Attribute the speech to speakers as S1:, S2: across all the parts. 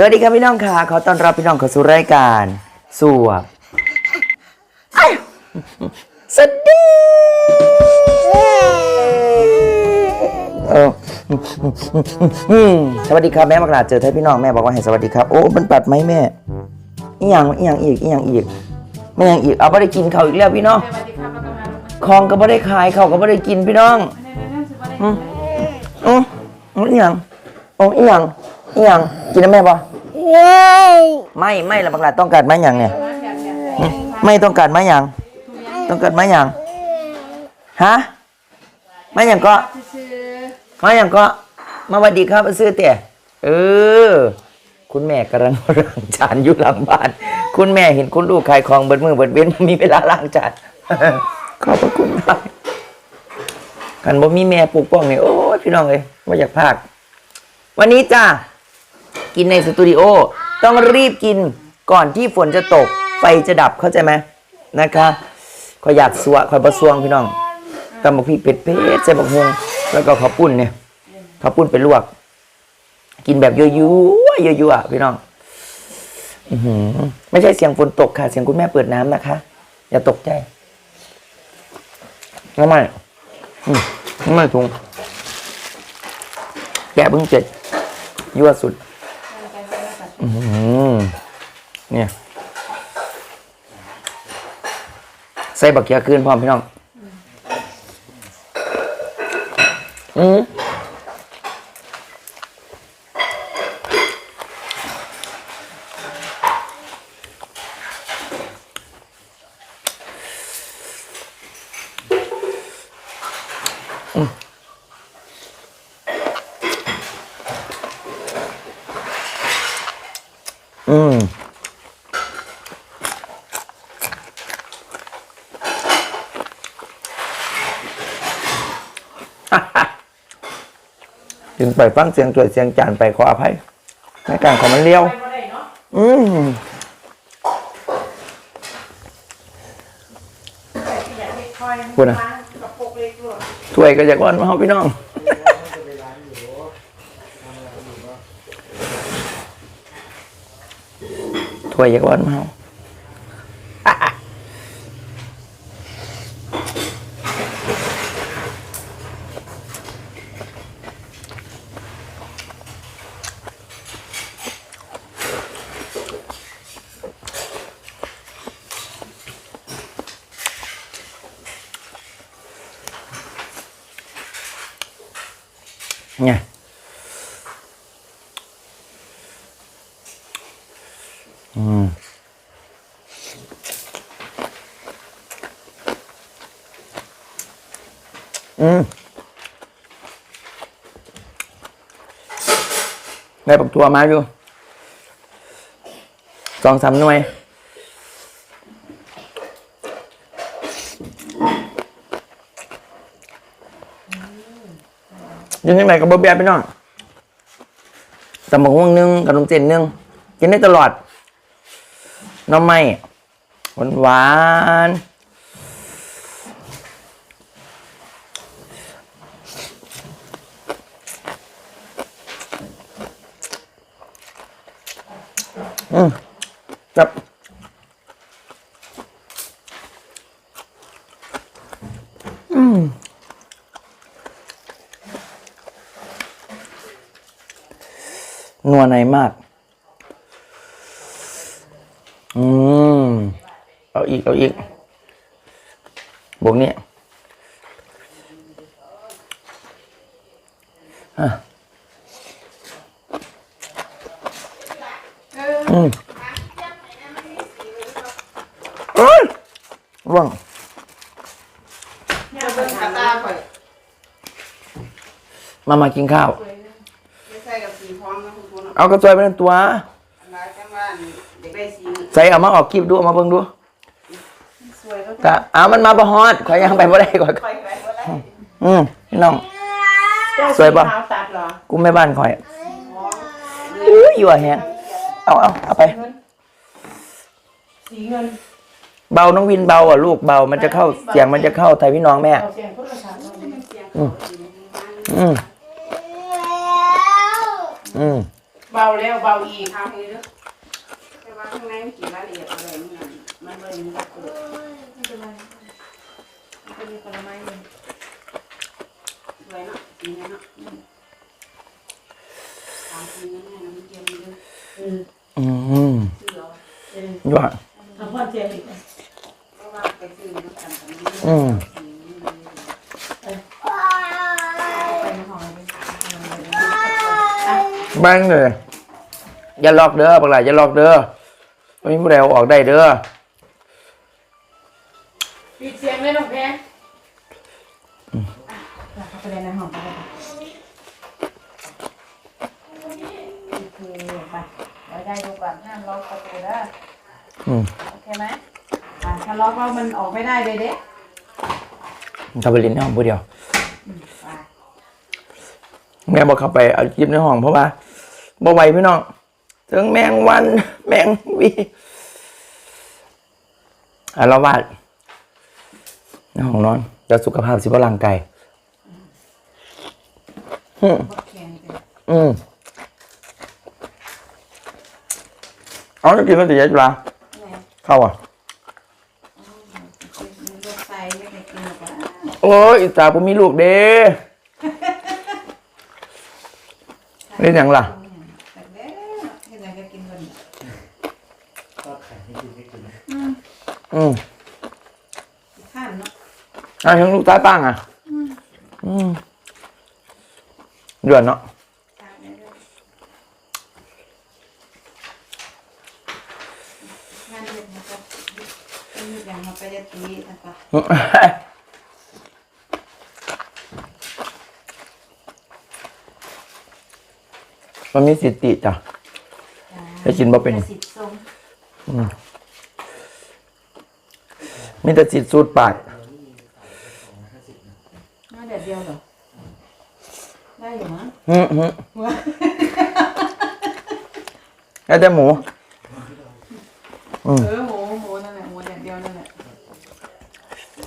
S1: สวัสดีครับพี่น้องค่ะ ขอต้อนรับพี่น้องเข้าสู่รายการสวบอ้ายสวัสดีเอออืมสวัสดีครับแม่มากราดเจอท่านพี่น้องแม่บอกว่าให้สวัสดีครับ โอ้มันปัดไหมแม่อีหยังอีหยังอีกอีหยังอีกไม่ยังอีกเอาไม่ได้กินเขาวอีกแล้วพี่น้อง
S2: สวัสดีครับแล้วก็มาลงมา
S1: ของก็ไม่ได้ขายเขาวก็ไม่ได้กินพี่น้อง
S2: ในนั้นถือว่าได้
S1: อืมอืมอีหยังโอ้อีหยัง อีหยังกินนะแม่ปะไม่ไม่ละบังลาต้องการไม้หยังเนี่ยอืมไม่ต้องการไม้หยังต้องการไม้หยังฮะไม้หยังก็
S2: ซื้อ
S1: ไม้หยังก็ มาหวัสดีครับมาซื้อเตี่ยเออ คุณแม่กำลังล้างจานอยู่หลังบ้าน คุณแม่เห็นคุณลูกขายของเบิดมือเบิดเว้นบ่มีเวลาล้างจาน ขอบพระคุณครับกันบ่มีแม่ปลูกป้องเนี่ยโอ้ยพี่น้องเลยว่าอยากพาก วันนี้จ้า กินในสตูดิโอต้องรีบกินก่อนที่ฝนจะตก ไฟจะดับเข้าใจไหมนะคะขอยอยากสวะขอยประสวงพี่น้องตำบักพริกเผ็ดเผ็ดใส่บักฮวงแล้วก็ข้าวปุ้นเนี่ยข้าวปุ้นไปลวก กินแบบยั่วยั่วยั่วยั่วพี่น้องอืไม่ใช่เสียงฝนตกค่ะ เสียงคุณแม่เปิดน้ำนะคะ อย่าตกใจทำไมทำไมถุงแกเพิ่งเจ็ดยั่วสุด อือหือเนี่ยใส่บักเกียคืนพร้อมพี่น้อง อืม อืมถึงไปฟังเสียงสวยเสียงจานไปขออภัยในการของมันเลี้ยว
S2: ไปบ่ได้เนาะ
S1: อืม
S2: แต่ที่อยากให้คอย
S1: พูดนะ
S2: กระปุกเล็กด้วย
S1: ถ้วยก็จะก้อนมาเฮาพี่น้อง ถ้วยจะก้อนมาเฮา ไงอืม อืมได้ปักตัวมาอยู่สองสามหน่วยยังไงกับบะเบียไปน้องตำบักม่วงนึงกับนมเส้นนึงกินได้ตลอด น้ำไม่หวานหวาน อืมจับอืมนัวในมาก อืม เอาอีก เอาอีก บวกนี้อะ อืมเอ้ยร่วง
S2: เนี่ยเบิ่งขาตาข่อย
S1: มามากินข้าว
S2: ไม่ใส่กับสีพร้อมนะคุณคุณ
S1: เอากระจอยไปเป็นตัว
S2: อันนั้นจังว่าเด็กได้สี
S1: ใส่เอามาออกคลิปดูเอามาเบิ่งดู
S2: สวยก็
S1: แต่เอามันมาประฮอดขอยยังไปบ่ได้ก่อน
S2: ค่อยไปบ่ได้
S1: อืมพี่น้อง สวยปะ
S2: เท้าตัดเหรอ
S1: กูแม่บ้านคอยอุ้ยอยู่อะแฮง เอาเอาเอาไป
S2: สีเงิน
S1: เบาน้องวินเบาอะลูกเบา มันจะเข้าเสียงมันจะเข้าไทยพี่น้องแม่
S2: เอาเสียงโทรศัพท์มา
S1: อืมอืมอืม
S2: เบาแล้วเบาอีกทำเลยเด้อแต่ว่าข้างในมันกี่รายละเอียดอะไรเนี่ยมันเลยมีตะกุกไม่เป็นไรมันเป็นผลไม้เลยสวยเนาะสีนี้เนาะอืมตามสีนี้เนี่ยมันเย็นเลย
S1: อืม
S2: เสื อ
S1: ยอด
S3: ทำพ่อเจมอีก
S2: เพราะว่าไปซื้อน้ำกันตรงนี้
S1: อืม
S2: สีนี้เลยไปในห้องเลยอะ
S1: แบ้งเลยอย่าล็อกเด้อปากหลายอย่าล็อกเด้อไม่มีผู้ใดเอาออกได้เด้อ
S3: ปิดเสียงเลยน้องแพรเข้าไปในห้องไปเลยโอเคไป ไว้ได้ดูก่อนห้ามล็อกประตูนะ
S1: อืม
S3: โอเคไหมอ่าถ้าล็อกแล้วมันออกไม่ได้เลยเด้
S1: เข้าไปเลินในห้องผู้เดียว
S3: ไป
S1: แม่บอกเข้าไปเอาจิบในห้องเพราะว่าบ่ไหวพี่น้องถึงแมงวัน แมงวีอารวาสในห้องนอนจะสุขภาพสิบ่ร่างกายอืม
S3: บดแข็งเลย
S1: อืม เอาจะกินก็ติดยาจุฬา
S3: ไง
S1: เข้าอะ
S3: มันลูกไซไม่ได้กินหรอกวะ
S1: โอ้ยอิตาผมมีลูกเด้เล่นหยังล่ะ
S3: แต่เด้อเห็นอะไรก็กินกัน
S4: ก็ไข่ให้กินไม่กิน
S1: อืม
S3: ข้ามเนาะ
S1: อะทั้งลูกตาป้างอะอืมเดือนเนาะ
S3: ข้ามได้เลยงานเด็ดนะครับเป็นอย่างมาไปจะตีนะคะ
S1: มันมีสิทธิจ้ะแต่กินบ่เป็น
S3: สิทธิ์ทรง
S1: มีแต่สิทธิสูตรปาก
S3: มาเด็ดเดียวเหรอ ได้อยู่มั้ง
S1: ฮึฮึแล้วแต่หมู
S3: เอ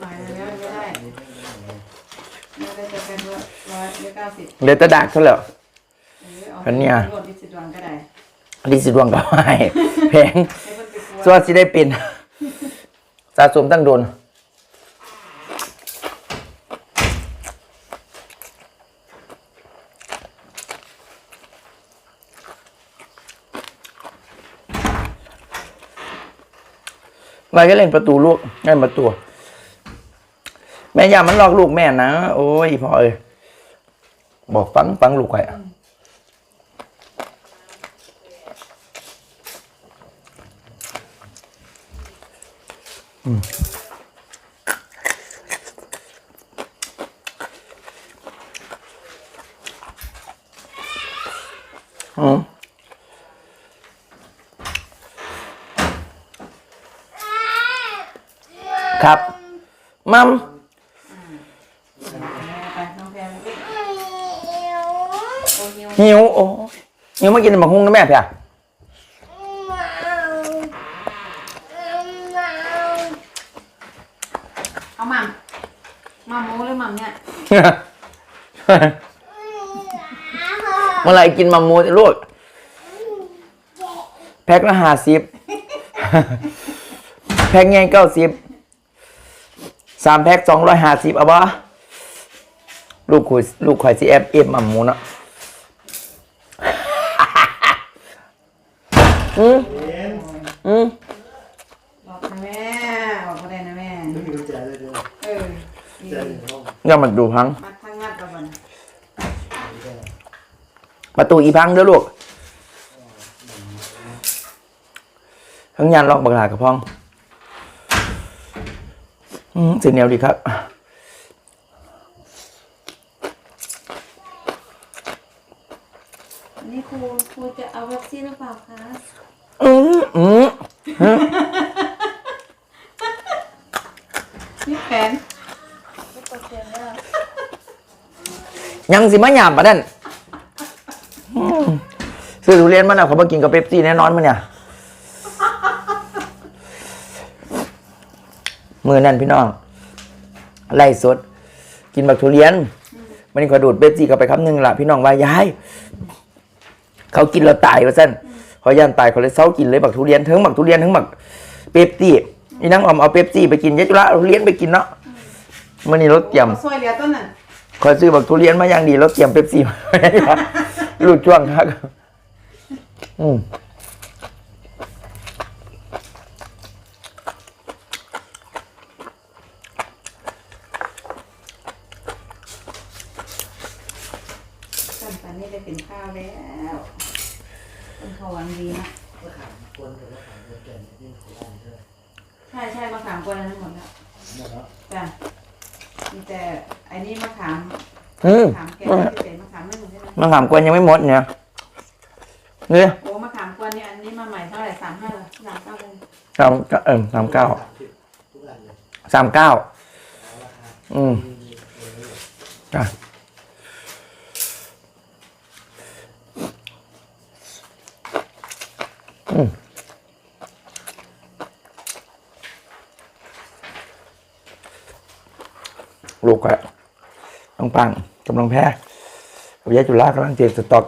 S3: หมายแล้วไม่ได้ไม่ได้จะเป็นว่าร้อยเก้าสิบ
S1: เหลยแต่ดากเท่าไหร่
S3: เออเอา
S1: อันเนี้ย
S3: รวดดิสิดวันก็ได้
S1: ดีสิดวงก็ให้แพง
S3: ให้เพิ่นไปกลัว
S1: ส่วนสิได้เป็น สะสมตั้งโดนไว้ก็เล่นประตูลูกเล่นประตู แม่ย่ามันหลอกลูกแม่นะ โอ้ยพ่อเอ้ยบอกฟังฟังลูกไว้อะอืมครับ มัม
S3: ไปน้องแพรไปโอ้ย
S1: หิวโอ้ยหิวมากินหมักฮุ้งนะแม่เพี่ย
S3: เอาหม่ำหม่ำหมูหรือหม่ำเนี่ย
S1: เมื่อไหรกินมัมมูจะลูกแพ็คละห้าสิบแพ็คไงเก้าสิบสามแพ็คสองร้อยห้าสิบเอาบ่ลูกคุยลูกข่อยซีเอฟเอฟมัมมูเนาะ อืม
S4: เย็น
S1: อืม
S3: บอกนะแม่บอกก็ได้นะแม่
S4: ไม่มีกุญแจเลยด้วย
S3: เออ
S4: กุญแจ อยู่ในห้อง
S1: อย่ามาดูพัง
S3: มัดทั้งงัดกับมัน
S1: ประตูอีพังเด้อลูกทั้งยานล็อกบักหลากับพ้องอืมสีเหนียวดีครับ
S3: นี่ครูครูจะเอาเว็บซี่หรือเปล่าคะ
S1: อืมอืม
S3: นี่แฟน
S1: ยังสิมาหยาบปะนั่นอืมซื้อทุเรียนมันอะเขามากินกับเป๊ปซี่แน่นอนมันเนี่ยมือนั่นพี่น้องไล่สด กินบักทุเรียนมันนี่ขอดูดเป๊ปซี่เข้าไปคำหนึ่งละพี่น้องว่ายาย เขากินเราตายว่าซั่นขอย่านตายเขาเลยเศร้ากินเลยบักทุเรียนทั้งบักทุเรียนทั้งบักเป๊ปซี่อีนังออมเอาเป๊ปซี่ไปกินยายจุฬาเอาทุเรียนไปกินเนาะมื้อนี้รถเตรียม
S3: ซอยเหลือต้นน่ะ
S1: คอยซื้อบักทุเรียนมาอย่างดีรถเตรียมเป๊ปซี่มาหลุดช่วงครับอืม
S3: ต้นตอนนี้ได้เป็นข้าวแล้วต้นขวังดีนะ
S4: ใช่
S3: ใช่มะขามกวนอันนั้นหมดแล้ว
S4: หมดแล้ว
S3: จ้ะ มีแต่ไอ้นี่มะขาม
S1: อืม
S3: มะขามแก่พิเศษมะขามไม่หมดใช่ไหม
S1: มะขามกวนยังไม่หมดเนี่ยเนี่ย
S3: โอ้มะขามกวนเนี่ยอันนี้มาใหม่เท่าไหร่สามห้าเหรอสามเก้าเลย
S1: สามเออสามเก้า
S4: สามสิบทุกอันเลย
S1: สามเก้า
S4: เอาราคา
S1: อืม
S4: มีมีมีเลย
S1: จ้ะอืม ลูกอะต้องปังกำลังแพ้กับยายจุฬากำลังเจ็บสต็อก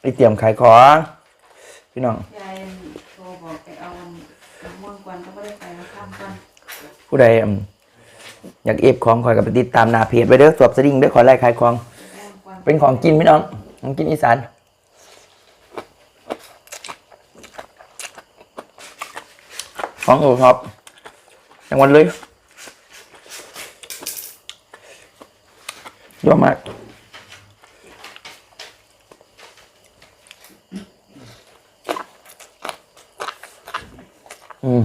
S1: ไปเตรียมขายของพี่น้อง
S3: ยายโทรบอกไปเอามะม่วงกวนก็ไม่ได้ไปแล้วข้ามกวน
S1: ผู้ใดอืมอยากเอฟของคอยกับไปติดตามหน้าเพจไปเด้อสวบสดิ้งเด้อขอไล่ขายของ
S3: มะม่วงกวน
S1: เป็นของกินพี่น้องของกินอีสานของโอท็อปจังหวัดเลย ยอะมากอืม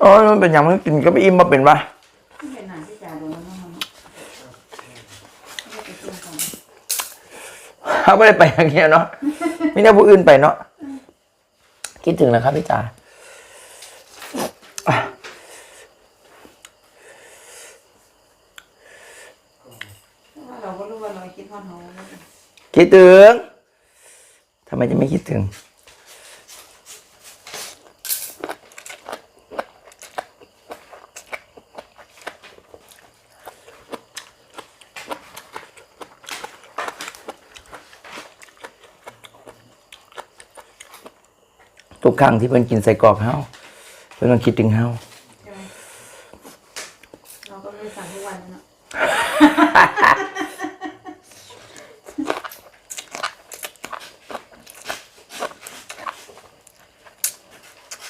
S1: โอ้ยมันเป็นอย่างมันกินก็ไม่อิ่มมาเป็นปะ
S3: ที่เป็นหนังที่จ่าโดนแล้วมั้งมันไม่ได้ไปกินก่อน
S1: เขาไม่ได้ไปอย่างเงี้ยเนาะไมแต่ได้ผู้อื่นไปเนาะคิดถึงนะครับพี่จ๋าอะ
S3: เพราะว่าเราก็รู้ว่าเราคิดฮอดเขาแล้ว
S1: คิดถึงทำไมจะไม่คิดถึง ทุกครั้งที่เพิ่นกินใส่กรอกเฮาเพิ่นต้องคิดถึงเฮา
S3: ใช่ไหมเราก็ไม่ได้สั่งทุกวันนะเนาะ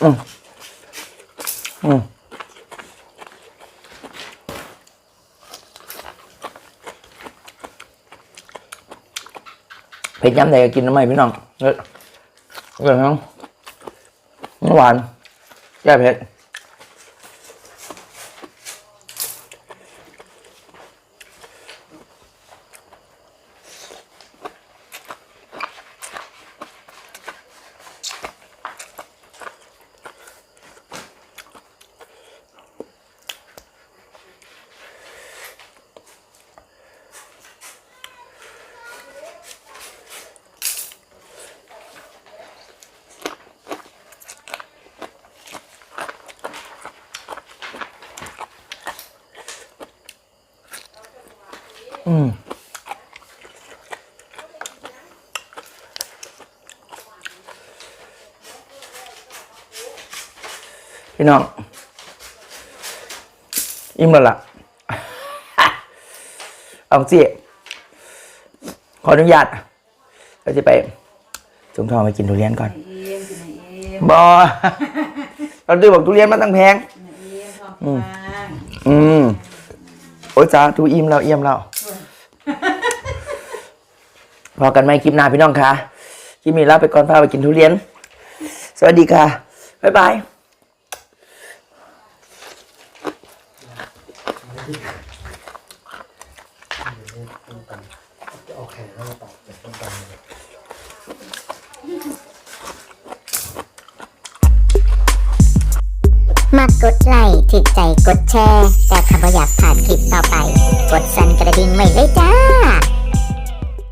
S1: อืมอืม เผ็ดย้ำไหนก็กินน้ำไม่พี่น้องเฮ้ยเฮ้ยน้องน้ำหวานแก้เผ็ด อืมพี่น้อง อิ่มแล้วล่ะ เอาสิขออนุญาตเราจะไปสมทองไปกินทุเรียนก่อน
S3: ไหนเอ็มกินไหนเอ็ม
S1: บอเราดูบอกทุเรียนมันตั้งแพง
S3: ไหนเอ็มทองฟาง
S1: อืม โอ้ยจ้าทูอิ่มแล้วเอี่ยมแล้ว พอกันไหมคลิปหน้าพี่น้องคะคลิปนี้ลาไปก่อนพาไปกินทุเรียน สวัสดีค่ะ บ๊ายบาย
S4: มตำจะเอาแขนแล้วมาตัดเป็นต้มตำเลย
S5: มากกดไลค์ถึกใจกดแชร์ แต่ถ้าบ่อยากผ่านคลิปต่อไป กดสั่นกระดิ่งไว้เลยจ้า